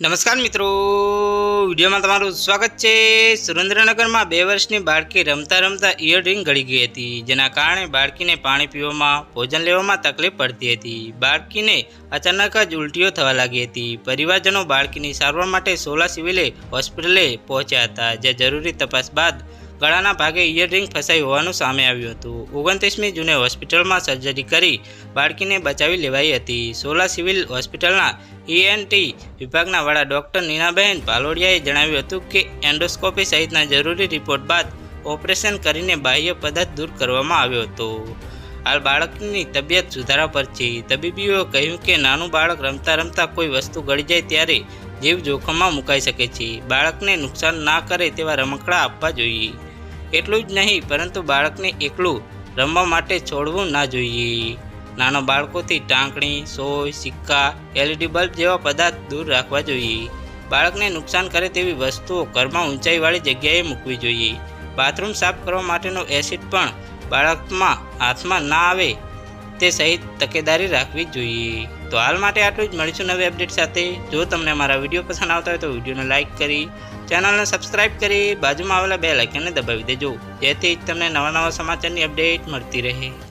નમસ્કાર મિત્રો. વિડીયોમાં તમારું સ્વાગત છે. સુરેન્દ્રનગરમાં બે વર્ષની બાળકી રમતા રમતા ઇયરરિંગ ગળી ગઈ હતી, જેના કારણે બાળકીને પાણી પીવામાં, ભોજન લેવામાં તકલીફ પડતી હતી. બાળકીને અચાનક જ ઉલટીઓ થવા લાગી હતી. પરિવારજનો બાળકીની સારવાર માટે સોલા સિવિલે હોસ્પિટલે પહોંચ્યા હતા, જે જરૂરી તપાસ બાદ ગળાના ભાગે ઇયરરિંગ ફસાઈ હોવાનું સામે આવ્યું હતું. ઓગણત્રીસમી જૂને હોસ્પિટલમાં સર્જરી કરી બાળકીને બચાવી લેવાઈ હતી. સોલા સિવિલ હોસ્પિટલના ઈએનટી વિભાગના વડા ડૉક્ટર નીનાબહેન પાલોડિયાએ જણાવ્યું હતું કે એન્ડોસ્કોપી સહિતના જરૂરી રિપોર્ટ બાદ ઓપરેશન કરીને બાહ્ય પદાર્થ દૂર કરવામાં આવ્યો હતો. હાલ બાળકની તબિયત સુધારા પર છે તબીબીઓએ કહ્યું કે નાનું બાળક રમતા રમતા કોઈ વસ્તુ ગળી જાય ત્યારે જીવ જોખમમાં મુકાઈ શકે છે. બાળકને નુકસાન ના કરે તેવા રમકડા આપવા જોઈએ. એટલું જ નહીં, પરંતુ બાળકને એકલું રમવા માટે છોડવું ના જોઈએ. નાના બાળકોથી ટાંકણી, સોય, સિક્કા એલઈડી બલ્બ જેવા પદાર્થ દૂર રાખવા જોઈએ. બાળકને નુકસાન કરે તેવી વસ્તુઓ ઘરમાં ઊંચાઈવાળી જગ્યાએ મૂકવી જોઈએ. બાથરૂમ સાફ કરવા માટેનો એસિડ પણ બાળકમાં હાથમાં ના આવે તે સહિત તકેદારી રાખવી જોઈએ. તો હાલ માટે આટલું જ. મળીશું નવી અપડેટ સાથે. જો તમને મારા વીડિયો પસંદ આવતા હોય તો વિડીયોને લાઇક કરી, ચેનલને સબસ્ક્રાઇબ કરી, બાજુમાં આવેલા બે લાઇકનને દબાવી દેજો. જેથી તમને નવા નવા સમાચારની અપડેટ મળતી રહે.